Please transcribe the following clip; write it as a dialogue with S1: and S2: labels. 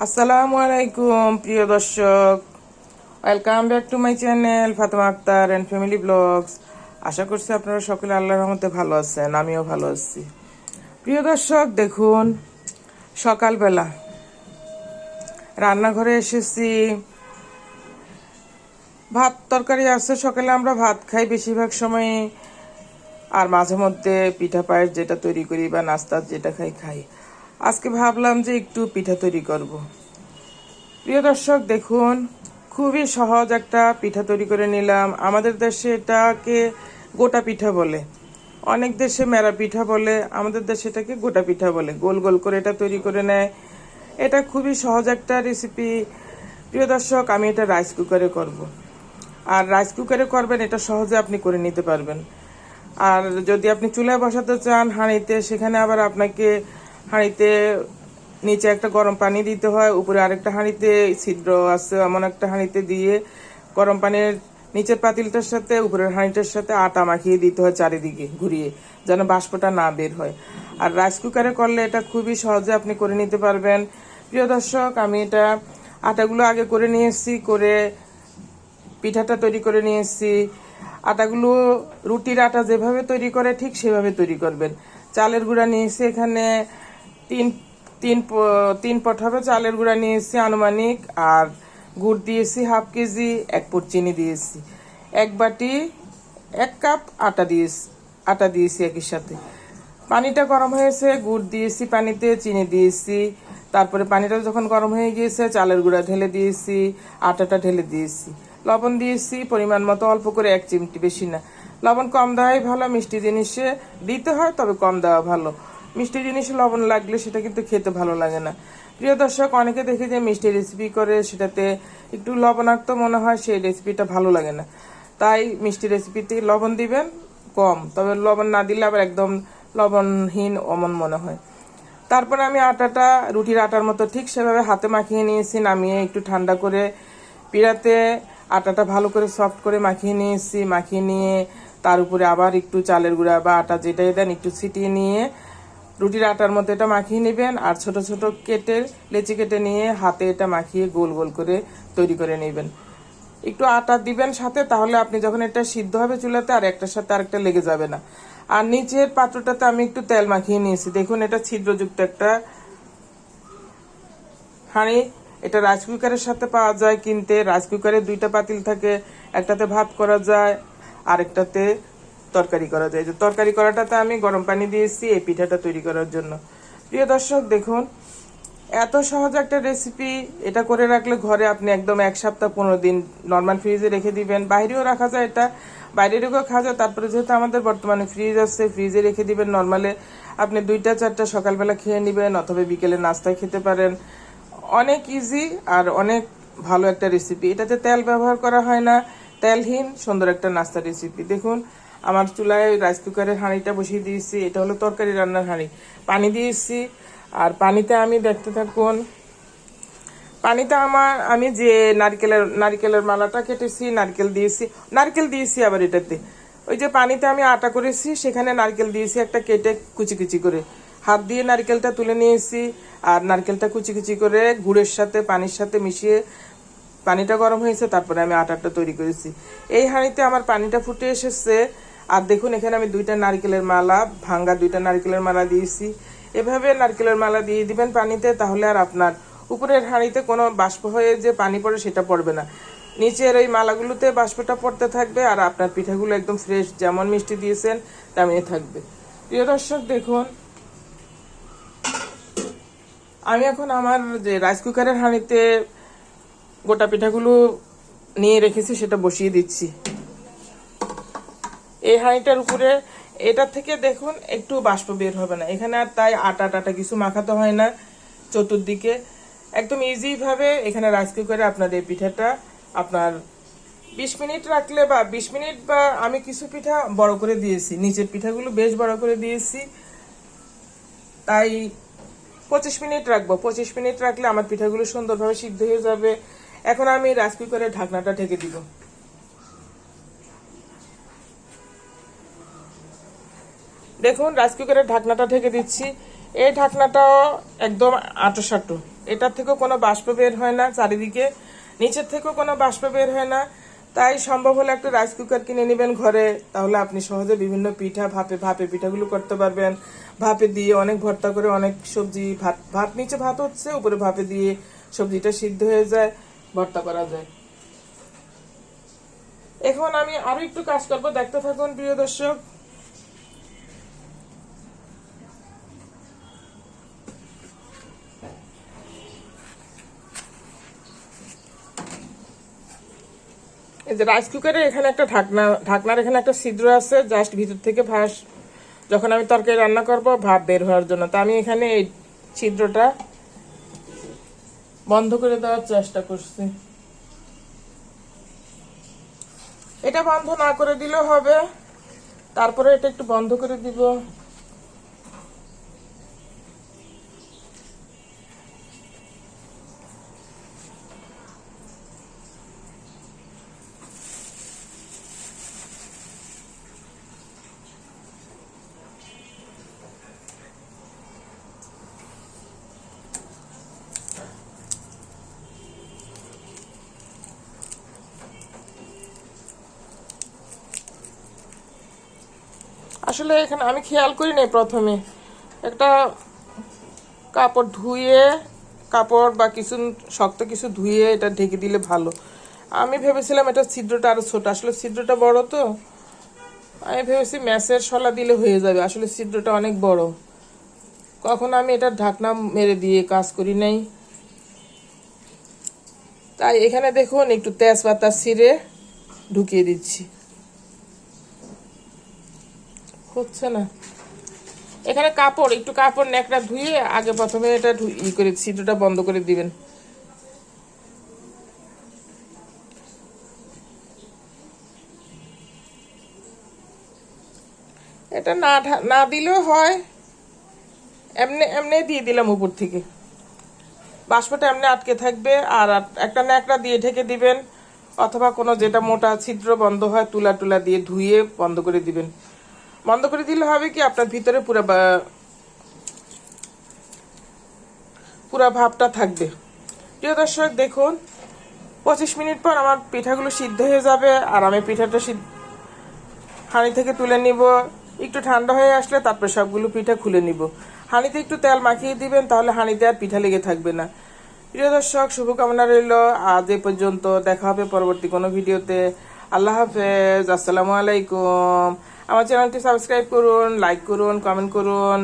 S1: আসসালামু আলাইকুম, প্রিয় দর্শক। Welcome back to my channel Fatema Akter and family blogs আশা করছি আপনারা সকলে আল্লাহর রহমতে ভালো আছেন, আমিও ভালো আছি। প্রিয় দর্শক, দেখুন, সকালবেলা রান্নাঘরে এসেছি। ভাত তরকারি আছে, সকালে আমরা ভাত খাই বেশিরভাগ সময়। আর মাঝে মধ্যে পিঠা পায়েস যেটা তৈরি করি বা নাস্তা যেটা খাই খাই। আজকে ভাবলাম যে একটু পিঠা তৈরি করব। প্রিয় দর্শক, দেখুন, খুবই সহজ একটা পিঠা তৈরি করে নিলাম। আমাদের দেশে এটাকে গোটা পিঠা বলে। অনেক দেশে মেরা পিঠা বলে, আমাদের দেশে এটাকে গোটা পিঠা বলে। গোল গোল করে এটা তৈরি করে নেয়। এটা খুবই সহজ একটা রেসিপি প্রিয় দর্শক, আমি এটা রাইস কুকারে করব। আর রাইস কুকারে করবেন, এটা সহজে আপনি করে নিতে পারবেন। আর যদি আপনি চুলায় বসাতে চান হাঁড়িতে, সেখানে আবার আপনাকে হাঁড়িতে নিচে একটা গরম পানি দিতে হয়, উপরে আরেকটা হাঁড়িতে ছিদ্র আছে, এমন একটা হাঁড়িতে দিয়ে গরম পানির নিচের পাতিলটার সাথে, উপরের হাঁড়িটার সাথে আটা মাখিয়ে দিতে হয় চারিদিকে ঘুরিয়ে, যেন বাষ্পটা না বের হয়। আর রাইস কুকারে করলে এটা খুবই সহজে আপনি করে নিতে পারবেন। প্রিয় দর্শক, আমি এটা আটাগুলো আগে করে নিয়ে এসেছি করে পিঠাটা তৈরি করে নিয়ে এসেছি আটাগুলো রুটির আটা যেভাবে তৈরি করে, ঠিক সেভাবে তৈরি করবেন। চালের গুঁড়া নিয়ে এসে এখানে। তিন তিন তিন পট হবে, চালের গুঁড়া নিয়ে এসেছি আনুমানিক, আর গুড় দিয়েছি হাফ কেজি, এক পুট চিনি দিয়েছি। এক বাটি, এক কাপ আটা দিয়েছি আটা দিয়েছি একই সাথে। পানিটা গরম হয়েছে, গুড় দিয়েছি পানিতে, চিনি দিয়েছি। তারপরে পানিটা যখন গরম হয়ে গিয়েছে, চালের গুঁড়া ঢেলে দিয়েছি, আটাটা ঢেলে দিয়েছি। লবণ দিয়েছি, পরিমাণ মতো অল্প করে এক চিমটি, বেশি না। লবণ কম দেওয়াই ভালো, মিষ্টি জিনিসে দিতে হয়, তবে কম দেওয়া ভালো। মিষ্টি জিনিসে লবণ লাগলে সেটা কিন্তু খেতে ভালো লাগে না। প্রিয় দর্শক, অনেকে দেখে যে মিষ্টি রেসিপি করে সেটাতে একটু লবণাক্ত মনে হয়, সেই রেসিপিটা ভালো লাগে না। তাই মিষ্টি রেসিপিতে লবণ দিবেন, কম। তবে লবণ না দিলে আবার একদম লবণহীন, অমন মনে হয়। তারপরে আমি আটাটা, রুটির আটার মতো ঠিক সেভাবে হাতে মাখিয়ে নিয়েছি, নামিয়ে একটু ঠান্ডা করে পিড়াতে আটাটা ভালো করে সফট করে মাখিয়ে নিয়েছি। মাখিয়ে নিয়ে তার উপরে আবার একটু চালের গুঁড়া বা আটা যেটাই দেন একটু ছিটিয়ে নিয়ে রুটির আটার মতো এটা মাখিয়ে নেবেন আর ছোট ছোট কেটে, লেচি কেটে নিয়ে হাতে এটা মাখিয়ে গোল গোল করে তৈরি করে নেবেন। একটু আটা দিবেন সাথে, তাহলে আপনি যখন এটা সিদ্ধ হবে চুলাতে আর একটার সাথে আরেকটা লেগে যাবে না। আর নিচের পাত্রটাতে আমি একটু তেল মাখিয়ে নিয়েছি। দেখুন, এটা ছিদ্রযুক্ত একটা হাঁড়ি। এটা রাইস কুকারের সাথে পাওয়া যায় কিনতে। রাইস কুকারে দুইটা পাতিল থাকে। একটাতে ভাত করা যায়, আরেকটাতে তরকারি করা যায়। যে তরকারি করাটাতে আমি গরম পানি দিয়েছি এই পিঠাটা তৈরি করার জন্য। প্রিয় দর্শক, দেখুন, এত সহজ একটা রেসিপি এটা করে রাখলে ঘরে আপনি একদম এক সপ্তাহ পনেরো দিন নর্মাল ফ্রিজে রেখে দিবেন। বাইরেও রাখা যায় এটা। বাইরে রেখেও খাওয়া যায়। তারপরে যেহেতু আমাদের বর্তমানে ফ্রিজ আছে ফ্রিজে রেখে দিবেন নর্মালে আপনি দুইটা, চারটা সকালবেলা খেয়ে নেবেন অথবা বিকেলে নাস্তায় খেতে পারেন। অনেক ইজি আর অনেক ভালো একটা রেসিপি এটাতে তেল ব্যবহার করা হয় না। তেলহীন, সুন্দর একটা নাস্তা রেসিপি দেখুন আমার চুলায় রাইস কুকারের হাঁড়িটা বসিয়ে দিয়েছি। এটা হলো তরকারি রান্নার হাঁড়ি। পানি দিয়েছি। আর পানিতে আমি দেখতে থাকুন, পানিতে আমার, আমি যে নারকেলের নারকেলের মালাটা কেটেছি, নারকেল দিয়েছি। নারকেল দিয়েছি আবার এটাতে। ওই যে পানিতে আমি আটা করেছি, সেখানে নারকেল দিয়েছি একটা কেটে কুচি কুচি করে। হাত দিয়ে নারকেলটা তুলে নিয়েছি, আর নারকেলটা কুচি কুচি করে গুড়ের সাথে, পানির সাথে মিশিয়ে পানিটা গরম হয়েছে, তারপরে আমি আটাটা তৈরি করেছি। এই হাঁড়িতে আমার পানিটা ফুটে এসেছে। আর দেখুন, এখানে আমি দুইটা নারকেলের মালা, ভাঙ্গা দুইটা নারকেলের মালা দিয়েছি। এভাবে নারকেলের মালা দিয়ে দিবেন পানিতে, তাহলে আর আপনার উপরের হাঁড়িতে কোনো বাষ্প হয়ে যে পানি পড়ে সেটা পড়বে না। নিচের ওই মালাগুলোতে বাষ্পটা পড়তে থাকবে আর আপনার পিঠাগুলো একদম ফ্রেশ যেমন মিষ্টি দিয়েছেন তেমনই থাকবে। প্রিয় দর্শক, দেখুন, আমি এখন আমার যে রাইস কুকারের হাঁড়িতে গোটা পিঠাগুলো নিয়ে রেখেছি, সেটা বসিয়ে দিচ্ছি। এই হাঁড়িটার উপরে এটা থেকে দেখুন একটু বাষ্প বের হবে না। এখানে আর তাই আটা টাটা কিছু মাখাতে হয় না চতুর্দিকে। একদম ইজিভাবে এখানে রাইস কুকারে আপনার এই পিঠাটা আপনার বিশ মিনিট রাখলে বা বিশ মিনিট বা আমি কিছু পিঠা বড় করে দিয়েছি। নিচের পিঠাগুলো বেশ বড় করে দিয়েছি। তাই পঁচিশ মিনিট রাখব। পঁচিশ মিনিট রাখলে আমার পিঠাগুলো সুন্দরভাবে সিদ্ধ হয়ে যাবে। এখন আমি রাইস কুকারের ঢাকনাটা ঢেকে দিব। দেখুন রাইস কুকারের ঢাকনাটা ঢেকে দিচ্ছি। এই ঢাকনাটাও একদম আটো সাটো এটার থেকেও কোনো বাষ্প বের হয় না চারিদিকে। নিচের থেকেও কোনো বাষ্প বের হয় না। তাই সম্ভব হলে একটা রাইস কুকার কিনে নেবেন ঘরে। তাহলে আপনি সহজে বিভিন্ন পিঠা, ভাপে ভাপে পিঠাগুলো করতে পারবেন। ভাপে দিয়ে অনেক ভর্তা করে অনেক সবজি, ভাত ভাত, নিচে ভাত হচ্ছে, উপরে ভাপে দিয়ে সবজিটা সিদ্ধ হয়ে যায়, ভর্তা করা যায়। এখন আমি আরও একটু কাজ করব। দেখতে থাকুন, প্রিয় দর্শক। এই যে রাইস কুকারে এখানে একটা ঢাকনা, ঢাকনার এখানে একটা ছিদ্র আছে জাস্ট ভিতর থেকে ভাস, যখন আমি তরকারি রান্না করব, ভাপ বের হওয়ার জন্য। তা আমি এখানে এই ছিদ্রটা বন্ধ করে দেওয়ার চেষ্টা করছি। এটা বন্ধ না করে দিলেও হবে। তারপরে এটা একটু বন্ধ করে দিব। আসলে এখানে আমি খেয়াল করি নাই প্রথমে। একটা কাপড় ধুয়ে, কাপড় বা কিছু শক্ত কিছু ধুয়ে এটা ঢেকে দিলে ভালো। আমি ভেবেছিলাম এটা ছিদ্রটা আরও ছোট, আসলে ছিদ্রটা বড় তো। আমি ভেবেছি ম্যাসের শলা দিলে হয়ে যাবে, আসলে ছিদ্রটা অনেক বড়। কখন আমি এটা ঢাকনা মেরে দিয়ে কাজ করি নাই। তাই এখানে দেখুন, একটু তেজপাতা ছিঁড়ে ঢুকিয়ে দিচ্ছি। হচ্ছে না। এখানে কাপড়, একটু কাপড় ন্যাকড়া ধুয়ে আগে প্রথমে এটা ই করে, ছিদ্রটা বন্ধ করে দিবেন। এটা না না দিলেও হয়। এমনি এমনি দিয়ে দিলাম উপর থেকে। বাষ্পটা এমনি আটকে থাকবে আর একটা ন্যাকড়া দিয়ে ঢেকে দিবেন, অথবা কোনো যেটা মোটা ছিদ্র বন্ধ হয়, তুলা টুলা দিয়ে ধুয়ে বন্ধ করে দিবেন। বন্ধ করে দিলে হবে কি? আপনার ভিতরে পুরো পুরো ভাবটা থাকবে। প্রিয় দর্শক, দেখুন, পঁচিশ মিনিট পর আমার পিঠাগুলো সিদ্ধ হয়ে যাবে আর আমি পিঠাটা হাঁড়ি থেকে তুলে নিব। একটু ঠান্ডা হয়ে আসলে তারপর সবগুলো পিঠা খুলে নিব। হাঁড়িতে একটু তেল মাখিয়ে দিবেন, তাহলে হাঁড়িতে আর পিঠা লেগে থাকবে না। প্রিয় দর্শক, শুভকামনা রইল। আজ এ পর্যন্ত দেখা হবে পরবর্তী কোনো ভিডিওতে। আল্লাহ হাফেজ। আসসালামু আলাইকুম। আমার চ্যানেলটি সাবস্ক্রাইব করুন লাইক করুন কমেন্ট করুন।